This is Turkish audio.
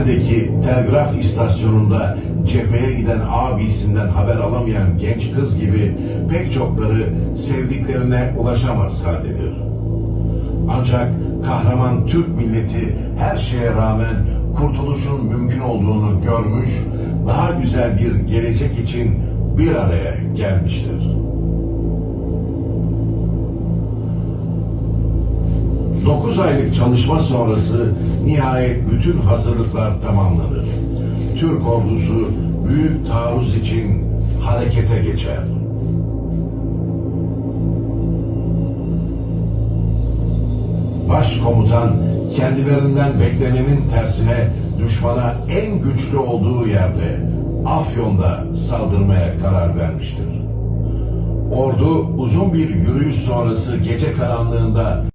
Yemen'deki telgraf istasyonunda cepheye giden abisinden haber alamayan genç kız gibi pek çokları sevdiklerine ulaşamaz haldedir. Ancak kahraman Türk milleti her şeye rağmen kurtuluşun mümkün olduğunu görmüş, daha güzel bir gelecek için bir araya gelmiştir. 9 aylık çalışma sonrası nihayet bütün hazırlıklar tamamlanır. Türk ordusu büyük taarruz için harekete geçer. Başkomutan kendilerinden beklenenin tersine düşmana en güçlü olduğu yerde Afyon'da saldırmaya karar vermiştir. Ordu uzun bir yürüyüş sonrası gece karanlığında